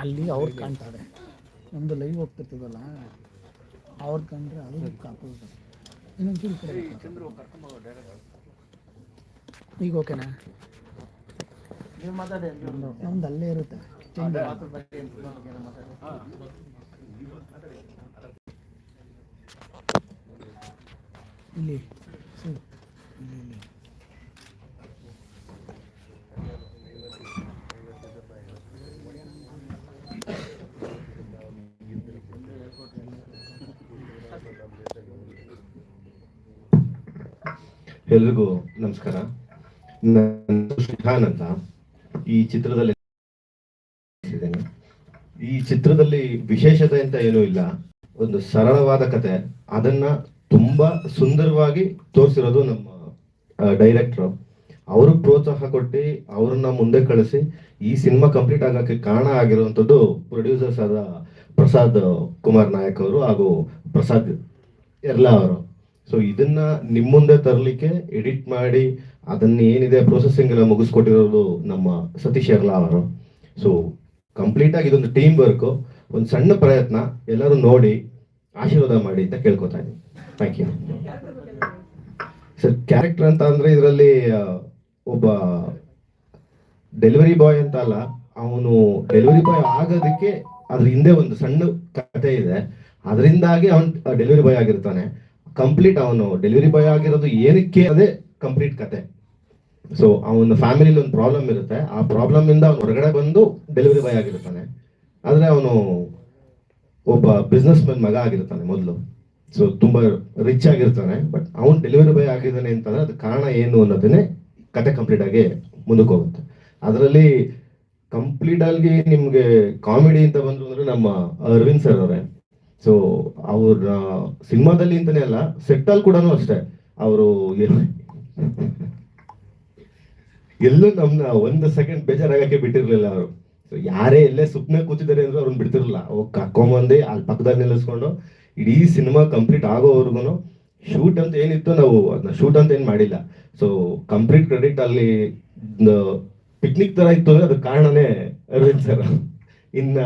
ಅಲ್ಲಿ ಅವ್ರು ಕಾಣ್ತಾರೆ. ನಮ್ಮದು ಲೈವ್ ಹೋಗ್ತಿರ್ತದಲ್ಲ ಅವ್ರು ಕಂಡ್ರೆ ಅದು ಕಾಪೋಸಿಟ್ ಇನ್ನೊಂಚೂರು. ಈಗ ಓಕೆನಾ? ನಮ್ದು ಅಲ್ಲೇ ಇರುತ್ತೆ. ಇಲ್ಲಿ. ಎಲ್ರಿಗೂ ನಮಸ್ಕಾರ. ನಾನು ಅಂತ ಈ ಚಿತ್ರದಲ್ಲಿ. ಈ ಚಿತ್ರದಲ್ಲಿ ವಿಶೇಷತೆ ಅಂತ ಏನೂ ಇಲ್ಲ. ಒಂದು ಸರಳವಾದ ಕತೆ. ಅದನ್ನ ತುಂಬಾ ಸುಂದರವಾಗಿ ತೋರಿಸಿರೋದು ನಮ್ಮ ಡೈರೆಕ್ಟ್ರು ಅವರು ಪ್ರೋತ್ಸಾಹ ಕೊಟ್ಟು ಅವ್ರನ್ನ ಮುಂದೆ ಕಳಿಸಿ ಈ ಸಿನಿಮಾ ಕಂಪ್ಲೀಟ್ ಆಗಕ್ಕೆ ಕಾರಣ ಆಗಿರುವಂಥದ್ದು ಪ್ರೊಡ್ಯೂಸರ್ಸ್ ಆದ ಪ್ರಸಾದ್ ಕುಮಾರ್ ನಾಯಕ್ ಅವರು ಹಾಗೂ ಪ್ರಸಾದ್ ಎರ್ಲಾ ಅವರು. ಸೊ ಇದನ್ನ ನಿಮ್ಮ ಮುಂದೆ ತರಲಿಕ್ಕೆ ಎಡಿಟ್ ಮಾಡಿ ಅದನ್ನ ಏನಿದೆ ಪ್ರೊಸೆಸಿಂಗ್ ಎಲ್ಲ ಮುಗಿಸ್ಕೊಟ್ಟಿರೋದು ನಮ್ಮ ಸತೀಶ್ ಎರ್ಲಾ ಅವರು. ಸೊ ಕಂಪ್ಲೀಟ್ ಆಗಿ ಇದೊಂದು ಟೀಮ್ ವರ್ಕ್ ಒಂದು ಸಣ್ಣ ಪ್ರಯತ್ನ, ಎಲ್ಲರೂ ನೋಡಿ, ಆಶೀರ್ವಾದ ಮಾಡಿ ಅಂತ ಕೇಳ್ಕೊತಾ ಇದ್ದೀನಿ. ಥ್ಯಾಂಕ್ ಯು ಸರ್ ಕ್ಯಾರೆಕ್ಟರ್ ಅಂತ ಅಂದ್ರೆ ಇದರಲ್ಲಿ ಒಬ್ಬ ಡೆಲಿವರಿ ಬಾಯ್ ಅಂತ ಅಲ್ಲ, ಅವನು ಡೆಲಿವರಿ ಬಾಯ್ ಆಗೋದಕ್ಕೆ ಅದ್ರ ಹಿಂದೆ ಒಂದು ಸಣ್ಣ ಕಥೆ ಇದೆ. ಅದರಿಂದಾಗಿ ಅವನು ಡೆಲಿವರಿ ಬಾಯ್ ಆಗಿರ್ತಾನೆ. ಕಂಪ್ಲೀಟ್ ಅವನು ಡೆಲಿವರಿ ಬಾಯ್ ಆಗಿರೋದು ಏನಕ್ಕೆ ಅದೇ ಕಂಪ್ಲೀಟ್ ಕತೆ. ಸೊ ಅವನ ಫ್ಯಾಮಿಲಿಲಿ ಒಂದು ಪ್ರಾಬ್ಲಮ್ ಇರುತ್ತೆ. ಆ ಪ್ರಾಬ್ಲಮ್ ಇಂದ ಅವನು ಹೊರಗಡೆ ಬಂದು ಡೆಲಿವರಿ ಬಾಯ್ ಆಗಿರ್ತಾನೆ. ಆದ್ರೆ ಅವನು ಒಬ್ಬ ಬಿಸ್ನೆಸ್ ಮ್ಯಾನ್ ಮಗ ಆಗಿರ್ತಾನೆ ಮೊದಲು. ಸೊ ತುಂಬಾ ರಿಚ್ ಆಗಿರ್ತಾನೆ. ಬಟ್ ಅವನು ಡೆಲಿವರಿ ಬಾಯ್ ಆಗಿದ್ದಾನೆ ಅಂತಂದ್ರೆ ಅದು ಕಾರಣ ಏನು ಅನ್ನೋದನ್ನೇ ಕತೆ ಕಂಪ್ಲೀಟ್ ಆಗಿ ಮುಂದಕ್ಕೆ ಹೋಗುತ್ತೆ. ಅದರಲ್ಲಿ ಕಂಪ್ಲೀಟ್ ಆಗಿ ನಿಮಗೆ ಕಾಮಿಡಿ ಅಂತ ಬಂದ್ರು ಅಂದ್ರೆ ನಮ್ಮ ಅರವಿಂದ್ ಸರ್ ಅವರೇ. ಸೊ ಅವ್ರ ಸಿನಿಮಾದಲ್ಲಿ ಅಂತಾನೆ ಅಲ್ಲ ಸೆಟ್ ಅಲ್ಲಿ ಕೂಡ ಅಷ್ಟೇ. ಅವರು ಎಲ್ಲೂ ನಮ್ನ ಒಂದು ಸೆಕೆಂಡ್ ಬೇಜಾರಾಗಕ್ಕೆ ಬಿಟ್ಟಿರ್ಲಿಲ್ಲ ಅವರು. ಯಾರೇ ಎಲ್ಲೇ ಸುಪ್ನೆ ಕೂತಿದ್ದಾರೆ ಅಂದ್ರೆ ಅವ್ರನ್ನ ಬಿಡ್ತಿರ್ಲಿಲ್ಲ. ಅವ್ ಕರ್ಕೊಂಬಂದು ಅಲ್ಲಿ ಪಕ್ಕದಲ್ಲಿ ನಿಲ್ಲಿಸ್ಕೊಂಡು ಇಡೀ ಸಿನಿಮಾ ಕಂಪ್ಲೀಟ್ ಆಗೋವರೆಗೂ ಶೂಟ್ ಅಂತ ಏನಿತ್ತು ನಾವು ಅದನ್ನ ಶೂಟ್ ಅಂತ ಏನ್ ಮಾಡಿಲ್ಲ. ಸೊ ಕಂಪ್ಲೀಟ್ ಕ್ರೆಡಿಟ್ ಅಲ್ಲಿ ಪಿಕ್ನಿಕ್ ತರ ಇತ್ತು ಅಂದ್ರೆ ಅದಕ್ಕೆ ಕಾರಣನೇ ಅರವಿಂದ್ ಸರ್ ಇನ್ನ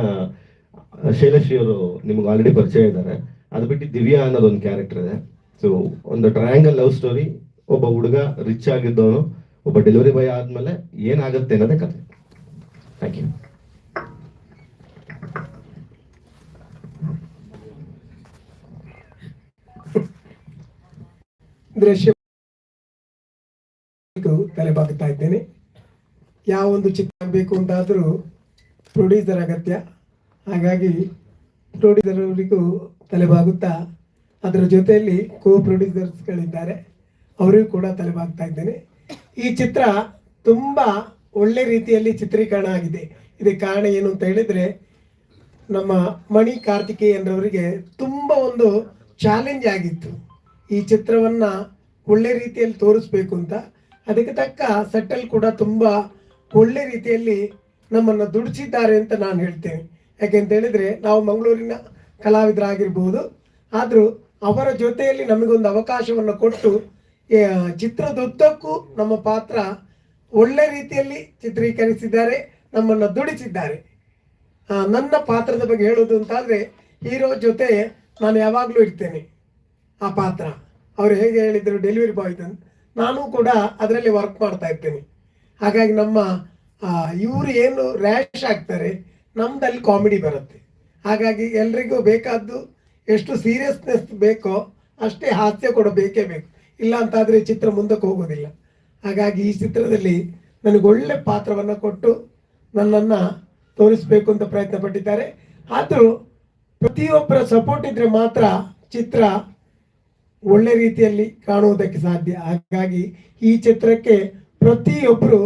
ಶೈಲಶ್ರೀ ಅವರು ನಿಮ್ಗೆ ಆಲ್ರೆಡಿ ಪರಿಚಯ ಇದ್ದಾರೆ. ಅದು ಬಿಟ್ಟು ದಿವ್ಯಾ ಅನ್ನೋದು ಒಂದು ಕ್ಯಾರೆಕ್ಟರ್ ಇದೆ. ಸೊ ಒಂದು ಟ್ರಯಾಂಗಲ್ ಲವ್ ಸ್ಟೋರಿ ಒಬ್ಬ ಹುಡುಗ ರಿಚ್ ಆಗಿದ್ದವನು, ಒಬ್ಬ ಡೆಲಿವರಿ ಬಾಯ್ ಆದ್ಮೇಲೆ ಏನಾಗುತ್ತೆ ಅನ್ನೋದೇ ಕತೆ ಥ್ಯಾಂಕ್ ಯು ದೃಶ್ಯ ತಲೆಬಾಗುತ್ತಾ ಇದ್ದೇನೆ. ಯಾವ ಒಂದು ಚಿತ್ರ ಆಗಬೇಕು ಅಂತಾದರೂ ಪ್ರೊಡ್ಯೂಸರ್ ಅಗತ್ಯ. ಹಾಗಾಗಿ ಪ್ರೊಡ್ಯೂಸರ್ ತಲೆಬಾಗುತ್ತಾ ಅದರ ಜೊತೆಯಲ್ಲಿ ಕೋ ಪ್ರೊಡ್ಯೂಸರ್ಸ್ಗಳಿದ್ದಾರೆ ಅವರಿಗೂ ಕೂಡ ತಲೆಬಾಗ್ತಾ ಇದ್ದೇನೆ. ಈ ಚಿತ್ರ ತುಂಬ ಒಳ್ಳೆ ರೀತಿಯಲ್ಲಿ ಚಿತ್ರೀಕರಣ ಆಗಿದೆ. ಇದಕ್ಕೆ ಕಾರಣ ಏನು ಅಂತ ಹೇಳಿದರೆ, ನಮ್ಮ ಮಣಿ ಕಾರ್ತಿಕೇಯನ್ರವರಿಗೆ ತುಂಬ ಒಂದು ಚಾಲೆಂಜ್ ಆಗಿತ್ತು. ಈ ಚಿತ್ರವನ್ನು ಒಳ್ಳೆ ರೀತಿಯಲ್ಲಿ ತೋರಿಸ್ಬೇಕು ಅಂತ. ಅದಕ್ಕೆ ತಕ್ಕ ಸೆಟ್ಟಲ್ ಕೂಡ ತುಂಬ ಒಳ್ಳೆ ರೀತಿಯಲ್ಲಿ ನಮ್ಮನ್ನು ದುಡಿಸಿದ್ದಾರೆ ಅಂತ ನಾನು ಹೇಳ್ತೇನೆ. ಯಾಕೆಂತ ಹೇಳಿದ್ರೆ ನಾವು ಮಂಗಳೂರಿನ ಕಲಾವಿದರಾಗಿರ್ಬೋದು. ಆದರೂ ಅವರ ಜೊತೆಯಲ್ಲಿ ನಮಗೊಂದು ಅವಕಾಶವನ್ನು ಕೊಟ್ಟು ಚಿತ್ರದುದ್ದಕ್ಕೂ ನಮ್ಮ ಪಾತ್ರ ಒಳ್ಳೆ ರೀತಿಯಲ್ಲಿ ಚಿತ್ರೀಕರಿಸಿದ್ದಾರೆ, ನಮ್ಮನ್ನು ದುಡಿಸಿದ್ದಾರೆ. ನನ್ನ ಪಾತ್ರದ ಬಗ್ಗೆ ಹೇಳೋದು ಅಂತಾದರೆ ಹೀರೋ ಜೊತೆ ನಾನು ಯಾವಾಗಲೂ ಇರ್ತೇನೆ ಆ ಪಾತ್ರ. ಅವರು ಹೇಗೆ ಹೇಳಿದರು ಡೆಲಿವರಿ ಬಾಯ್ ಅಂತ ನಾನು ಕೂಡ ಅದರಲ್ಲಿ ವರ್ಕ್ ಮಾಡ್ತಾ ಇರ್ತೇನೆ. ಹಾಗಾಗಿ ನಮ್ಮ ಇವರು ಏನು ರ್ಯಾಶ್ ಆಗ್ತಾರೆ ನಮ್ದಲ್ಲಿ ಕಾಮಿಡಿ ಬರುತ್ತೆ. ಹಾಗಾಗಿ ಎಲ್ರಿಗೂ ಬೇಕಾದ್ದು ಎಷ್ಟು ಸೀರಿಯಸ್ನೆಸ್ ಬೇಕೋ ಅಷ್ಟೇ ಹಾಸ್ಯ ಕೂಡ ಬೇಕೇ ಬೇಕು. ಇಲ್ಲ ಅಂತಾದರೆ ಚಿತ್ರ ಮುಂದಕ್ಕೆ ಹೋಗೋದಿಲ್ಲ. ಹಾಗಾಗಿ ಈ ಚಿತ್ರದಲ್ಲಿ ನನಗೆ ಒಳ್ಳೆ ಪಾತ್ರವನ್ನು ಕೊಟ್ಟು ನನ್ನನ್ನು ತೋರಿಸಬೇಕು ಅಂತ ಪ್ರಯತ್ನ ಪಟ್ಟಿದ್ದಾರೆ. ಆದರೂ ಪ್ರತಿಯೊಬ್ಬರ ಸಪೋರ್ಟ್ ಇದ್ದರೆ ಮಾತ್ರ ಚಿತ್ರ ಒಳ್ಳೆ ರೀತಿಯಲ್ಲಿ ಕಾಣುವುದಕ್ಕೆ ಸಾಧ್ಯ. ಹಾಗಾಗಿ ಈ ಚಿತ್ರಕ್ಕೆ ಪ್ರತಿಯೊಬ್ಬರು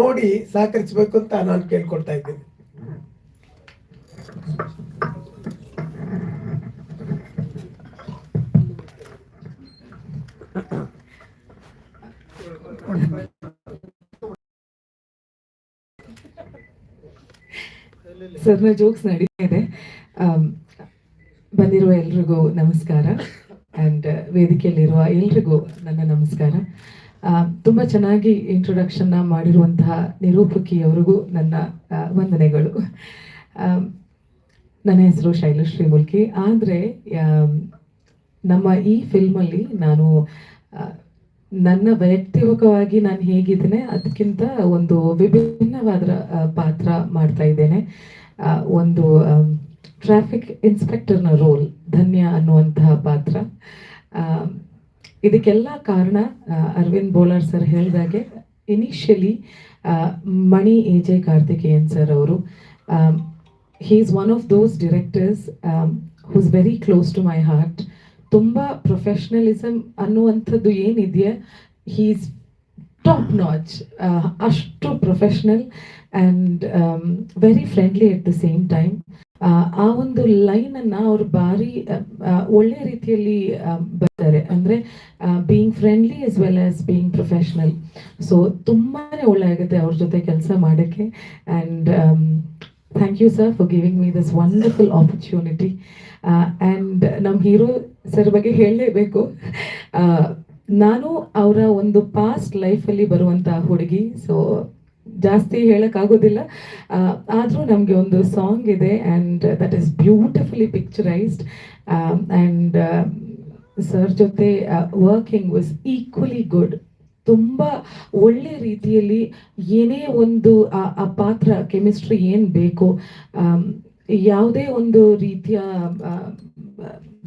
ನೋಡಿ ಸಹಕರಿಸಬೇಕು ಅಂತ ನಾನು ಕೇಳ್ಕೊಳ್ತಾ ಇದ್ದೇನೆ. ಸರ್ನ ಜೋಕ್ಸ್ ನಡೀತಾ ಇದೆ ಬಂದಿರುವ ಎಲ್ರಿಗೂ ನಮಸ್ಕಾರ. ಆ್ಯಂಡ್ ವೇದಿಕೆಯಲ್ಲಿರುವ ಎಲ್ರಿಗೂ ನನ್ನ ನಮಸ್ಕಾರ. ತುಂಬಾ ತುಂಬ ಚೆನ್ನಾಗಿ ಇಂಟ್ರೊಡಕ್ಷನ್ನ ಮಾಡಿರುವಂತಹ ನಿರೂಪಕಿಯವರಿಗೂ ನನ್ನ ಆ, ವಂದನೆಗಳು. ನನ್ನ ಹೆಸರು ಶೈಲಶ್ರೀ ಮುಲ್ಕಿ ಆದರೆ ನಮ್ಮ ಈ ಫಿಲ್ಮಲ್ಲಿ ನಾನು ನನ್ನ ವೈಯಕ್ತಿಕವಾಗಿ ನಾನು ಹೇಗಿದ್ದೇನೆ, ಅದಕ್ಕಿಂತ ಒಂದು ವಿಭಿನ್ನವಾದ ಪಾತ್ರ ಮಾಡ್ತಾ ಇದ್ದೇನೆ. ಒಂದು ಟ್ರಾಫಿಕ್ ಇನ್ಸ್ಪೆಕ್ಟರ್ನ ರೋಲ್, ಧನ್ಯ ಅನ್ನುವಂತಹ ಪಾತ್ರ. ಇದಕ್ಕೆಲ್ಲ ಕಾರಣ ಅರವಿಂದ್ ಬೋಲಾರ್ ಸರ್ ಹೇಳಿದಾಗೆ initially Mani A J Karthikeyan sir ಅವರು. Is one of those directors who's very close to my heart ತುಂಬ ಪ್ರೊಫೆಷ್ನಲಿಸಮ್ ಅನ್ನುವಂಥದ್ದು ಏನಿದೆಯಾ ಹೀಸ್ ಟಾಪ್ ನಾಚ್ ಅಷ್ಟು professional and very friendly at the same time ಆ ಒಂದು ಲೈನನ್ನು ಅವರು ಭಾರಿ ಒಳ್ಳೆ ರೀತಿಯಲ್ಲಿ ಬರ್ತಾರೆ. ಅಂದರೆ being friendly as well as being professional so ತುಂಬಾ ಒಳ್ಳೆ ಆಗುತ್ತೆ ಅವ್ರ ಜೊತೆ ಕೆಲಸ ಮಾಡೋಕ್ಕೆ. And thank you sir for giving me this wonderful opportunity and ನಮ್ಮ ಹೀರೋ ಸರ್ ಬಗ್ಗೆ ಹೇಳಲೇಬೇಕು. ನಾನು ಅವರ ಒಂದು ಪಾಸ್ಟ್ ಲೈಫಲ್ಲಿ ಬರುವಂಥ ಹುಡುಗಿ ಸೊ ಜಾಸ್ತಿ ಹೇಳೋಕ್ಕಾಗೋದಿಲ್ಲ. ಆದರೂ ನಮಗೆ ಒಂದು ಸಾಂಗ್ ಇದೆ and that is beautifully picturised and sir ಜೊತೆ ವರ್ಕಿಂಗ್ ವಾಸ್ ಈಕ್ವಲಿ ಗುಡ್ ತುಂಬ ಒಳ್ಳೆ ರೀತಿಯಲ್ಲಿ ಏನೇ ಒಂದು, ಆ- ಪಾತ್ರ, ಕೆಮಿಸ್ಟ್ರಿ ಏನು ಬೇಕೋ ಯಾವುದೇ ಒಂದು ರೀತಿಯ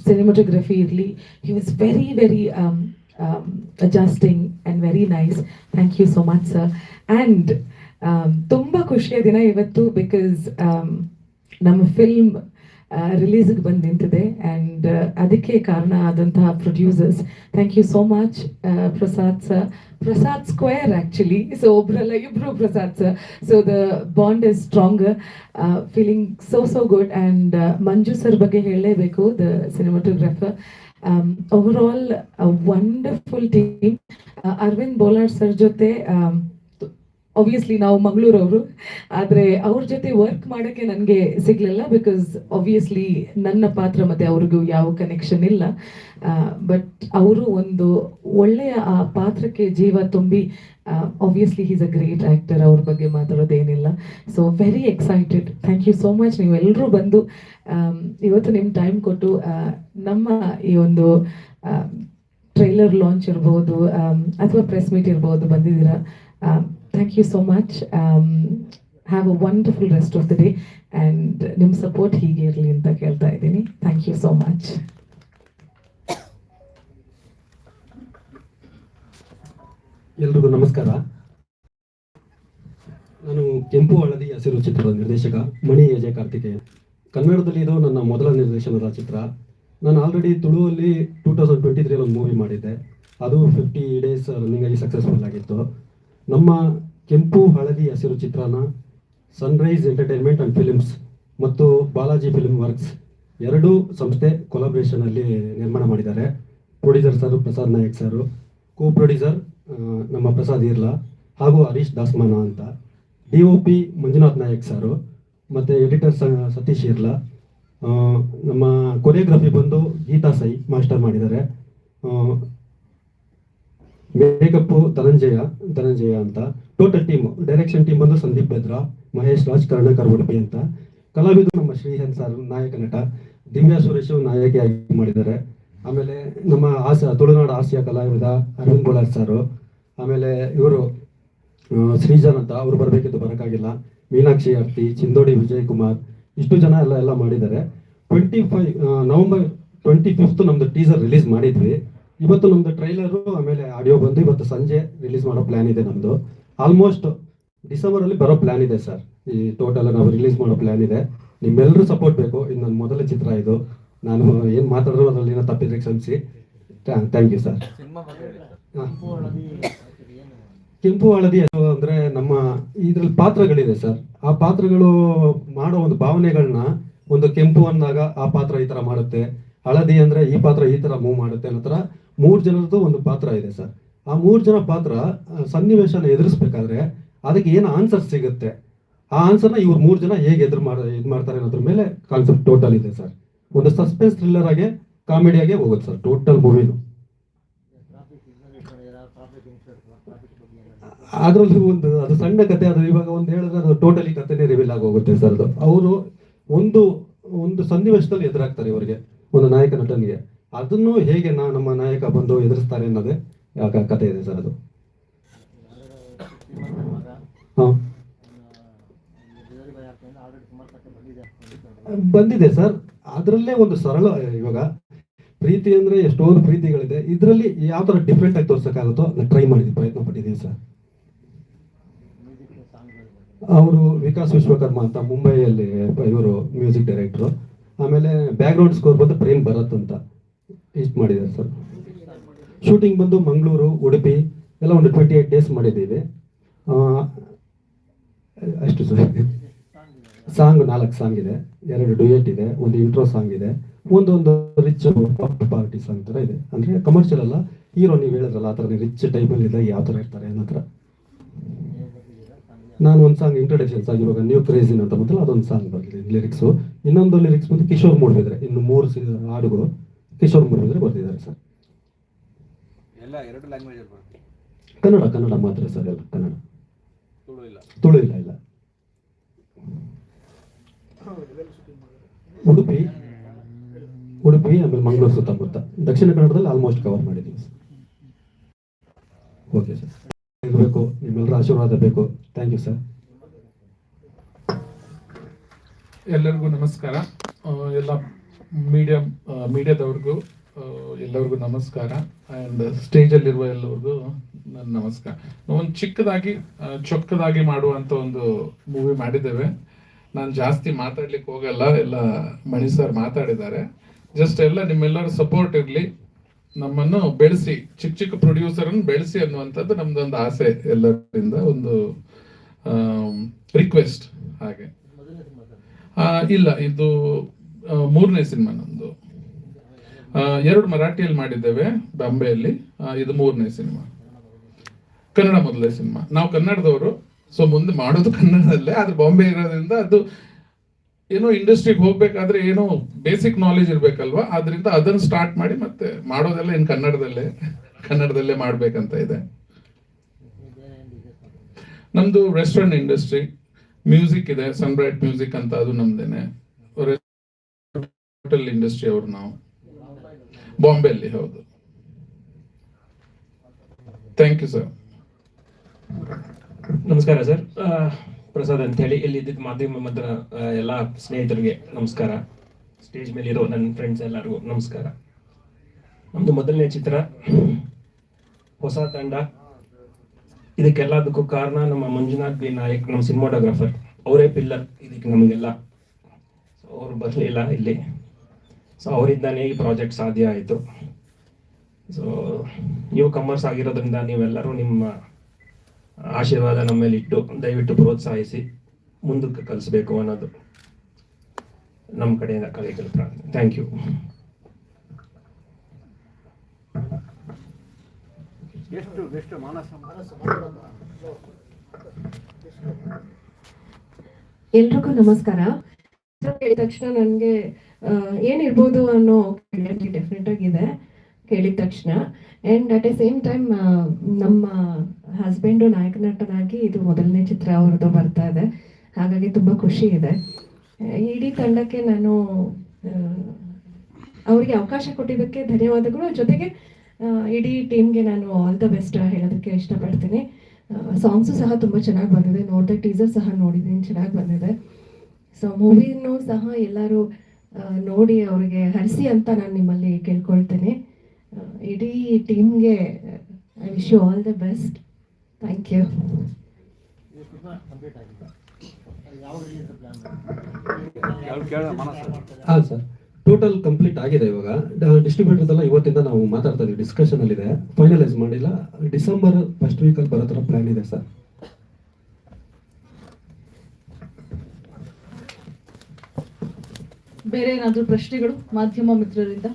ಸಿನಿಮಾಟೋಗ್ರಫಿ ಇರಲಿ he was very very adjusting and very nice thank you so much sir and ತುಂಬ ಖುಷಿಯ ದಿನ ಇವತ್ತು ಬಿಕಾಸ್ ನಮ್ಮ ಫಿಲ್ಮ್ ರಿಲೀಸ್ಗೆ ಬಂದು ನಿಂತಿದೆ. ಆ್ಯಂಡ್ ಅದಕ್ಕೆ ಕಾರಣ ಆದಂತಹ producers thank you so much Prasad sir Prasad square actually so ಒಬ್ರಲ್ಲ ಇಬ್ರು Prasad sir so the bond is strong feeling so so good and Manju sir ಬಗ್ಗೆ ಹೇಳಲೇಬೇಕು the cinematographer overall wonderful team Aravind Bolar sir ಜೊತೆ obviously ನಾವು ಮಂಗಳೂರವರು, ಆದರೆ ಅವ್ರ ಜೊತೆ work ಮಾಡೋಕ್ಕೆ ನನಗೆ ಸಿಗಲಿಲ್ಲ ಬಿಕಾಸ್ ಒಬ್ವಿಯಸ್ಲಿ ನನ್ನ ಪಾತ್ರ ಮತ್ತು ಅವ್ರಿಗೂ ಯಾವ ಕನೆಕ್ಷನ್ ಇಲ್ಲ. ಬಟ್ ಅವರು ಒಂದು ಒಳ್ಳೆಯ, ಆ, ಪಾತ್ರಕ್ಕೆ ಜೀವ ತುಂಬಿ obviously is a great actor ಅವ್ರ ಬಗ್ಗೆ ಮಾತಾಡೋದೇನಿಲ್ಲ. So very excited thank you so much ನೀವೆಲ್ಲರೂ ಬಂದು ಇವತ್ತು ನಿಮ್ಮ ಟೈಮ್ ಕೊಟ್ಟು ನಮ್ಮ ಈ ಒಂದು ಟ್ರೈಲರ್ ಲಾಂಚ್ ಇರ್ಬೋದು ಅಥವಾ ಪ್ರೆಸ್ ಮೀಟ್ ಇರ್ಬೋದು ಬಂದಿದ್ದೀರಾ. Thank you so much have a wonderful rest of the day and ನಿಮ್ಮ ಸಪೋರ್ಟ್ ಹೀಗೆ ಇರಲಿ ಅಂತ ಕೇಳ್ತಾ ಇದ್ದೀನಿ ಥ್ಯಾಂಕ್ ಯು so ಮಚ್ ಎಲ್ರಿಗೂ ನಮಸ್ಕಾರ. ನಾನು ಕೆಂಪು ಹಳದಿ ಹಸಿರು ಚಿತ್ರದ ನಿರ್ದೇಶಕ ಮಣಿ ಅಜಯ್ ಕಾರ್ತಿಕೇಯನ್ ಕನ್ನಡದಲ್ಲಿ ಇದು ನನ್ನ ಮೊದಲ ನಿರ್ದೇಶನದ ಚಿತ್ರ. ನಾನು ಆಲ್ರೆಡಿ ತುಳುವಲ್ಲಿ ಟೂ ತೌಸಂಡ್ ಟ್ವೆಂಟಿ ತ್ರೀ ಒಂದು ಮೂವಿ ಮಾಡಿದ್ದೆ. ಅದು ಫಿಫ್ಟಿ ಡೇಸ್ ರನ್ನಿಂಗ್ ಆಗಿ ಸಕ್ಸಸ್ಫುಲ್ ಆಗಿತ್ತು. ನಮ್ಮ Kempu Haladi Hasiru Chitranna sunrise entertainment and films ಮತ್ತು ಬಾಲಾಜಿ ಫಿಲ್ಮ್ ವರ್ಕ್ಸ್ ಎರಡೂ ಸಂಸ್ಥೆ ಕೊಲಾಬ್ರೇಷನ್ ಅಲ್ಲಿ ನಿರ್ಮಾಣ ಮಾಡಿದ್ದಾರೆ. Producer sir Prasad Nayak sir co producer ನಮ್ಮ ಪ್ರಸಾದ್ ಇರ್ಲಾ ಹಾಗೂ ಹರೀಶ್ ದಾಸ್ಮಾನ ಅಂತ. D O P Manjunath Nayak sir ಮತ್ತು ಎಡಿಟರ್ ಸತೀಶ್ ಇರ್ಲಾ. ನಮ್ಮ ಕೊರಿಯೋಗ್ರಫಿ ಬಂದು ಗೀತಾ ಸೈ ಮಾಸ್ಟರ್ ಮಾಡಿದ್ದಾರೆ. ಮೇಕಪ್ ಧನಂಜಯ ಧನಂಜಯ ಅಂತ. ಟೋಟಲ್ ಟೀಮ್ ಡೈರೆಕ್ಷನ್ ಟೀಮ್ ಬಂದು ಸಂದೀಪ್ ಬೆದ್ರಾ ಮಹೇಶ್ ರಾಜ್ ಕರ್ಣಕರ್ ಉಡುಪಿ ಅಂತ. ಕಲಾವಿದರು ನಮ್ಮ ಶ್ರೀಹನ್ ಸರ್ ನಾಯಕ ನಟ, ದಿವ್ಯಾ ಸುರೇಶ್ ಆಯ್ಕೆ ಮಾಡಿದ್ದಾರೆ. ಆಮೇಲೆ ನಮ್ಮ ಆಸ, ತುಳುನಾಡು ಆಸಿಯ ಕಲಾವಿದ ಅರವಿಂದ್ ಗೋಳಾರ್ ಸರ್ ಆಮೇಲೆ ಇವರು ಶ್ರೀಜನ್ ಅಂತ, ಅವ್ರು ಬರಬೇಕಿದ್ದು ಬರೋಕ್ಕಾಗಿಲ್ಲ. ಮೀನಾಕ್ಷಿ ಆರ್ತಿ, ಚಿಂದೋಡಿ ವಿಜಯ್ ಕುಮಾರ್, ಇಷ್ಟು ಜನ ಎಲ್ಲ ಎಲ್ಲ ಮಾಡಿದ್ದಾರೆ. Twenty five November twenty fifth ನಮ್ದು ಟೀಸರ್ ರಿಲೀಸ್ ಮಾಡಿದ್ವಿ. ಇವತ್ತು ನಮ್ದು ಟ್ರೈಲರು ಆಮೇಲೆ ಆಡಿಯೋ ಬಂದು ಇವತ್ತು ಸಂಜೆ ರಿಲೀಸ್ ಮಾಡೋ ಪ್ಲಾನ್ ಇದೆ ನಮ್ದು. ಆಲ್ಮೋಸ್ಟ್ ಡಿಸೆಂಬರ್ ಅಲ್ಲಿ ಬರೋ ಪ್ಲಾನ್ ಇದೆ ಸರ್ ಈ ಟೋಟಲ್ ನಾವು ರಿಲೀಸ್ ಮಾಡೋ ಪ್ಲಾನ್ ಇದೆ. ನಿಮ್ಮೆಲ್ಲರೂ ಸಪೋರ್ಟ್ ಬೇಕು. ಇದು ನನ್ನ ಮೊದಲ ಚಿತ್ರ ಇದು. ನಾನು ಏನು ಮಾತಾಡಿದ್ರು ಅದರಲ್ಲಿ ಏನೋ ತಪ್ಪಿದ್ರೆ ಕ್ಷಮಿಸಿ. ಥ್ಯಾಂಕ್ ಯು ಸರ್ ಕೆಂಪು ಹಳದಿ ಅದು ಅಂದ್ರೆ ನಮ್ಮ ಇದ್ರಲ್ಲಿ ಪಾತ್ರಗಳಿದೆ ಸರ್ ಆ ಪಾತ್ರಗಳು ಮಾಡೋ ಒಂದು ಭಾವನೆಗಳನ್ನ ಒಂದು ಕೆಂಪು ಅಂದಾಗ ಆ ಪಾತ್ರ ಈ ತರ ಮಾಡುತ್ತೆ. ಹಳದಿ ಅಂದ್ರೆ ಈ ಪಾತ್ರ ಈ ತರ ಮೂವ್ ಮಾಡುತ್ತೆ ಅನ್ನೋ ತರ ಮೂರ್ ಜನರದ್ದು ಒಂದು ಪಾತ್ರ ಇದೆ ಸರ್ ಆ ಮೂರು ಜನ ಪಾತ್ರ ಸನ್ನಿವೇಶನ ಎದುರಿಸ್ಬೇಕಾದ್ರೆ ಅದಕ್ಕೆ ಏನು ಆನ್ಸರ್ ಸಿಗುತ್ತೆ? ಆ ಆನ್ಸರ್ನ ಇವ್ರು ಮೂರು ಜನ ಹೇಗೆ ಎದುರು ಮಾಡ, ಇದು ಮಾಡ್ತಾರೆ ಅನ್ನೋದ್ರ ಮೇಲೆ ಕಾನ್ಸೆಪ್ಟ್ ಟೋಟಲ್ ಇದೆ ಸರ್. ಒಂದು ಸಸ್ಪೆನ್ಸ್ ಥ್ರಿಲ್ಲರ್ ಆಗಿ ಕಾಮಿಡಿಯಾಗೆ ಹೋಗುತ್ತೆ ಸರ್ ಟೋಟಲ್ ಮೂವಿನು ಅದರಲ್ಲಿ ಒಂದು, ಅದು ಸಣ್ಣ ಕತೆ, ಅದು ಇವಾಗ ಒಂದು ಹೇಳಿದ್ರೆ ಅದು ಟೋಟಲಿ ಕತೆನೇ ರಿವೀಲ್ ಆಗೋಗುತ್ತೆ ಸರ್ ಅದು. ಅವರು ಒಂದು ಒಂದು ಸನ್ನಿವೇಶದಲ್ಲಿ ಎದುರಾಗ್ತಾರೆ ಇವರಿಗೆ, ಒಂದು ನಾಯಕ ನಟನಿಗೆ. ಅದನ್ನು ಹೇಗೆ ನಾ, ನಮ್ಮ ನಾಯಕ ಬಂದು ಎದುರಿಸ್ತಾರೆ ಅನ್ನೋದೇ ಕಥೆ ಇದೆ ಸರ್ ಅದು ಹಾಂ ಬಂದಿದೆ ಸರ್ ಅದರಲ್ಲೇ ಒಂದು ಸರಳ ಇವಾಗ ಪ್ರೀತಿ ಅಂದ್ರೆ ಎಷ್ಟೊಂದು ಪ್ರೀತಿಗಳಿದೆ ಇದರಲ್ಲಿ ಯಾವ ತರ ಡಿಫ್ರೆಂಟ್ ಆಗಿ ನಾನು ಟ್ರೈ ಮಾಡಿದ್ವಿ ಪ್ರಯತ್ನ ಪಟ್ಟಿದ್ದೀನಿ ಸರ್ ಅವರು ವಿಕಾಸ್ ವಿಶ್ವಕರ್ಮ ಅಂತ ಮುಂಬೈಯಲ್ಲಿ ಇವರು ಮ್ಯೂಸಿಕ್ ಡೈರೆಕ್ಟ್ರು ಆಮೇಲೆ ಬ್ಯಾಕ್ಗ್ರೌಂಡ್ ಸ್ಕೋರ್ ಬಂದು ಪ್ರೇಮ್ ಭರತ್ ಅಂತ ಇಷ್ಟು ಮಾಡಿದ್ದಾರೆ ಸರ್ ಶೂಟಿಂಗ್ ಬಂದು ಮಂಗಳೂರು, ಉಡುಪಿ ಎಲ್ಲ ಒಂದು ಟ್ವೆಂಟಿ ಏಟ್ ಡೇಸ್ ಮಾಡಿದ್ದೀವಿ ಅಷ್ಟು ಸರ್ ಸಾಂಗ್ ನಾಲ್ಕು ಸಾಂಗ್ ಇದೆ, ಎರಡು ಡುಯೆಟ್ ಇದೆ, ಒಂದು ಇಂಟ್ರೋ ಸಾಂಗ್ ಇದೆ, ಒಂದೊಂದು ರಿಚ್ ಪಾರ್ಟಿ ಸಾಂಗ್ ಥರ ಇದೆ. ಅಂದರೆ ಕಮರ್ಷಿಯಲ್ ಅಲ್ಲ ಹೀರೋ ನೀವು ಹೇಳಿದ್ರಲ್ಲ, ಆ ಥರ ರಿಚ್ ಟೈಪಲ್ಲಿ ಇದೆ ಯಾವ ಥರ ಇರ್ತಾರೆ ಅನ್ನೋ ನಾನು ಒಂದು ಸಾಂಗ್ ಇಂಟ್ರೊಡಕ್ಷನ್ ಸಾಂಗ್ ಇವಾಗ ನ್ಯೂ ಕ್ರೇಜಿನ್ ಅಂತ ಬಂತಲ್ಲ, ಅದೊಂದು ಸಾಂಗ್ ಬರ್ತಿದೆ ಲಿರಿಕ್ಸು ಇನ್ನೊಂದು ಲಿರಿಕ್ಸ್ ಬಂದು ಕಿಶೋರ್ ಮೂಡ್ಬಿದ್ರೆ ಇನ್ನು ಮೂರು ಹಾಡುಗಳು ಕಿಶೋರ್ ಮೂಡ್ಬಿದ್ರೆ ಬರ್ತಿದ್ದಾರೆ ಸರ್. ಎಲ್ಲ ಎರಡು ಲ್ಯಾಂಗ್ವೇಜ್ ಅಲ್ಲಿ ಬರುತ್ತೆ. ಕನ್ನಡ ಕನ್ನಡ ಮಾತ್ರ ಸರ್ ಎಲ್ಲ ಕನ್ನಡ. ತುಳು ಇಲ್ಲ ತುಳು ಇಲ್ಲ ಇಲ್ಲ. ಉಡುಪಿ. ಉಡುಪಿ ಆಮೇಲೆ ಮಂಗಳೂರು ಸುತ್ತಮುತ್ತ. ದಕ್ಷಿಣ ಕನ್ನಡದಲ್ಲಿ ಆಲ್ಮೋಸ್ಟ್ ಕವರ್ ಮಾಡಿದ್ದೀವಿ ಸರ್. ಓಕೆ ಸರ್ ಇರಬೇಕು ನಿಮ್ಮೆಲ್ಲರ ಆಶೀರ್ವಾದ ಬೇಕು. ಥ್ಯಾಂಕ್ ಯು ಸರ್ ಎಲ್ಲರಿಗೂ ನಮಸ್ಕಾರ. ಎಲ್ಲ ಮೀಡಿಯಂ ಮೀಡಿಯಾದವ್ರಿಗೂ ಎಲ್ಲರಿಗೂ ನಮಸ್ಕಾರ. ಆ್ಯಂಡ್ ಸ್ಟೇಜಲ್ಲಿರುವ ಎಲ್ಲರಿಗೂ ನನ್ನ ನಮಸ್ಕಾರ. ಒಂದು ಚಿಕ್ಕದಾಗಿ ಚೊಕ್ಕದಾಗಿ ಮಾಡುವಂಥ ಒಂದು ಮೂವಿ ಮಾಡಿದ್ದೇವೆ. ನಾನು ಜಾಸ್ತಿ ಮಾತಾಡ್ಲಿಕ್ಕೆ ಹೋಗಲ್ಲ. ಎಲ್ಲ ಮಣಿ ಸರ್ ಮಾತಾಡಿದ್ದಾರೆ. ಜಸ್ಟ್ ಎಲ್ಲ ನಿಮ್ಮೆಲ್ಲರ ಸಪೋರ್ಟ್ ಇರಲಿ. ನಮ್ಮನ್ನು ಬೆಳೆಸಿ ಚಿಕ್ಕ ಚಿಕ್ಕ ಪ್ರೊಡ್ಯೂಸರನ್ನು ಬೆಳೆಸಿ ಅನ್ನುವಂಥದ್ದು ನಮ್ದೊಂದು ಆಸೆ ಎಲ್ಲರಿಂದ ಒಂದು ರಿಕ್ವೆಸ್ಟ್ ಹಾಗೆ. ಇಲ್ಲ ಇದು ಮೂರನೇ ಸಿನಿಮಾ ನಮ್ದು. ಆ, ಎರಡು ಮರಾಠಿಯಲ್ಲಿ ಮಾಡಿದ್ದೇವೆ ಬಾಂಬೆಯಲ್ಲಿ. ಇದು ಮೂರನೇ ಸಿನಿಮಾ. ಕನ್ನಡ ಮೊದಲನೇ ಸಿನಿಮಾ. ನಾವು ಕನ್ನಡದವರು, ಸೊ ಮುಂದೆ ಮಾಡೋದು ಕನ್ನಡದಲ್ಲೇ, ಆದ್ರೆ ಬಾಂಬೆ ಇರೋದ್ರಿಂದ ಅದು ಏನೋ ಇಂಡಸ್ಟ್ರಿಗೆ ಹೋಗ್ಬೇಕಾದ್ರೆ ಏನೋ ಬೇಸಿಕ್ ನಾಲೆಜ್ ಇರ್ಬೇಕಲ್ವಾ? ಆದ್ರಿಂದ ಅದನ್ನ ಸ್ಟಾರ್ಟ್ ಮಾಡಿ ಮತ್ತೆ ಮಾಡೋದೆಲ್ಲ ಇನ್ ಕನ್ನಡದಲ್ಲೇ ಕನ್ನಡದಲ್ಲೇ ಮಾಡ್ಬೇಕಂತ ಇದೆ. ನಮ್ದು ರೆಸ್ಟೋರೆಂಟ್ ಇಂಡಸ್ಟ್ರಿ ಮ್ಯೂಸಿಕ್ ಇದೆ ಸನ್ಬ್ರೈಟ್ ಮ್ಯೂಸಿಕ್ ಅಂತ ಅದು ನಮ್ದೇನೆ. ಹೋಟೆಲ್ ಇಂಡಸ್ಟ್ರಿ ಅವರು ನಾವು. ಬಾಂಬೆಯಲ್ಲಿ ಹೌದು. ಥ್ಯಾಂಕ್ ಯು ಸರ್ ನಮಸ್ಕಾರ ಸರ್ ಪ್ರಸಾದ್ ಅಂತ ಹೇಳಿ ಇಲ್ಲಿ ಇದ್ದಿದ್ದ ಮಾಧ್ಯಮ ಮಧ್ಯ ಎಲ್ಲ ಸ್ನೇಹಿತರಿಗೆ ನಮಸ್ಕಾರ. ಸ್ಟೇಜ್ ಮೇಲೆ ಇರೋ ನನ್ನ ಫ್ರೆಂಡ್ಸ್ ಎಲ್ಲರಿಗೂ ನಮಸ್ಕಾರ. ನಮ್ದು ಮೊದಲನೇ ಚಿತ್ರ, ಹೊಸ ತಂಡ. ಇದಕ್ಕೆಲ್ಲದಕ್ಕೂ ಕಾರಣ ನಮ್ಮ ಮಂಜುನಾಥ್ ಬಿ ನಾಯಕ್, ನಮ್ಮ ಸಿನಿಮಾಟೋಗ್ರಾಫರ್ ಅವರೇ ಪಿಲ್ಲರ್ ಇದಕ್ಕೆ ನಮಗೆಲ್ಲ. ಅವ್ರು ಬರಲಿಲ್ಲ ಇಲ್ಲಿ. ಸೊ ಅವರಿಂದನೇ ಈ ಪ್ರಾಜೆಕ್ಟ್ ಸಾಧ್ಯ ಆಯಿತು. ಸೊ ನ್ಯೂ ಕಮರ್ಸ್ ಆಗಿರೋದ್ರಿಂದ ನೀವೆಲ್ಲರೂ ನಿಮ್ಮ ಆಶೀರ್ವಾದ ನಮ್ಮ ಮೇಲೆ ಇಟ್ಟು ದಯವಿಟ್ಟು ಪ್ರೋತ್ಸಾಹಿಸಿ ಮುಂದಕ್ಕೆ ಕಲಿಸ್ಬೇಕು ಅನ್ನೋದು ನಮ್ಮ ಕಡೆಯಿಂದ ಕಲಿಕಲ್ ಪ್ರಾರ್ಥನೆ. ಥ್ಯಾಂಕ್ ಯು ಎಷ್ಟು ಎಷ್ಟು ಮಾನಸ? ಎಲ್ರಿಗೂ ನಮಸ್ಕಾರ. ಕೇಳಿದ ತಕ್ಷಣ ನನಗೆ ಏನಿರ್ಬೋದು ಅನ್ನೋ ಕ್ಯೂರಿಯಾಸಿಟಿ ಡೆಫಿನೆಟ್ ಆಗಿದೆ, ಕೇಳಿದ ತಕ್ಷಣ. And at a same time ನಮ್ಮ ಹಸ್ಬೆಂಡು ನಾಯಕ ನಟನಾಗಿ ಇದು ಮೊದಲನೇ ಚಿತ್ರ ಅವ್ರದ್ದು ಬರ್ತಾ ಇದೆ. ಹಾಗಾಗಿ ತುಂಬ ಖುಷಿ ಇದೆ. ಇಡೀ ತಂಡಕ್ಕೆ ನಾನು ಅವರಿಗೆ ಅವಕಾಶ ಕೊಟ್ಟಿದ್ದಕ್ಕೆ ಧನ್ಯವಾದಗಳು. ಜೊತೆಗೆ ಇಡೀ ಟೀಮ್ಗೆ ನಾನು ಆಲ್ ದ ಬೆಸ್ಟ್ ಹೇಳೋದಕ್ಕೆ ಇಷ್ಟಪಡ್ತೀನಿ. ಸಾಂಗ್ಸು ಸಹ ತುಂಬ ಚೆನ್ನಾಗಿ ಬಂದಿದೆ. ನೋಡಿದೆ ಟೀಸರ್ ಸಹ ನೋಡಿದ್ದೀನಿ, ಚೆನ್ನಾಗಿ ಬಂದಿದೆ. ಸೊ ಮೂವಿನೂ ಸಹ ಎಲ್ಲರೂ ನೋಡಿ ಅವರಿಗೆ ಹರಿಸಿ ಅಂತ ನಾನು ನಿಮ್ಮಲ್ಲಿ ಕೇಳ್ಕೊಳ್ತೇನೆ. ಇಡೀ ಟೀಮ್ಗೆ I wish you all the best thank you ಯಾರು ಕೇಳ ಮಾನಸ ಹಾಂ, ಸರ್. ಟೋಟಲ್ ಕಂಪ್ಲೀಟ್ ಆಗಿದೆ ಇವಾಗ. ಡಿಸ್ಟ್ರಿಬ್ಯೂಟರ್ದೆಲ್ಲ ಇವತ್ತಿಂದ ನಾವು ಮಾತಾಡ್ತಾ ಇದೀವಿ. ಡಿಸ್ಕಷನ್ ಅಲ್ಲಿ ಇದೆ ಫೈನಲೈಸ್ ಮಾಡಿಲ್ಲ ಡಿಸೆಂಬರ್ ಫಸ್ಟ್ ವೀಕಲ್ಲಿ ಬರೋ ಥರ ಪ್ಲಾನ್ ಇದೆ, ಸರ್. ಬೇರೆ ಏನಾದರೂ ಪ್ರಶ್ನೆಗಳು ಮಾಧ್ಯಮ ಮಿತ್ರರಿಂದ?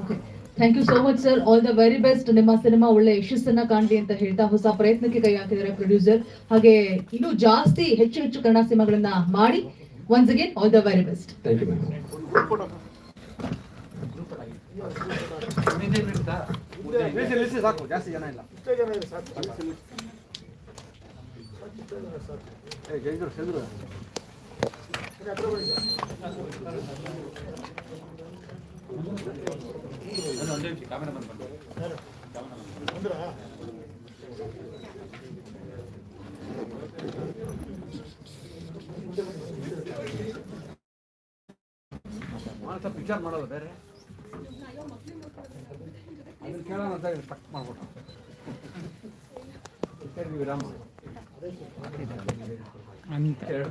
Okay thank you so much sir all the very best ನಿಮ್ಮ ಸಿನಿಮಾ ಒಳ್ಳೆ ಯಶಸ್ಸನ್ನ ಕಾಣಲಿ ಅಂತ ಹೇಳ್ತಾ ಹೊಸ ಪ್ರಯತ್ನಕ್ಕೆ ಕೈ ಹಾಕಿದ್ದಾರೆ ಪ್ರೊಡ್ಯೂಸರ್ ಹಾಗೆ ಇನ್ನೂ ಜಾಸ್ತಿ ಹೆಚ್ಚು ಹೆಚ್ಚು ಕನ್ನಡ ಸಿನಿಮಾಗಳನ್ನ ಮಾಡಿ. Once again all the very best ಸಾಕು ಪಿಕ್ಚರ್ ಮಾಡೋದು ಬೇರೆ. ಅದನ್ನ ಕೇಳೋಣ ಅಂತ ಪಟ್ ಮಾಡ್ಬಿಟ್ಟು. ವಿರಾಮ ಅಂತ. ಎರಡು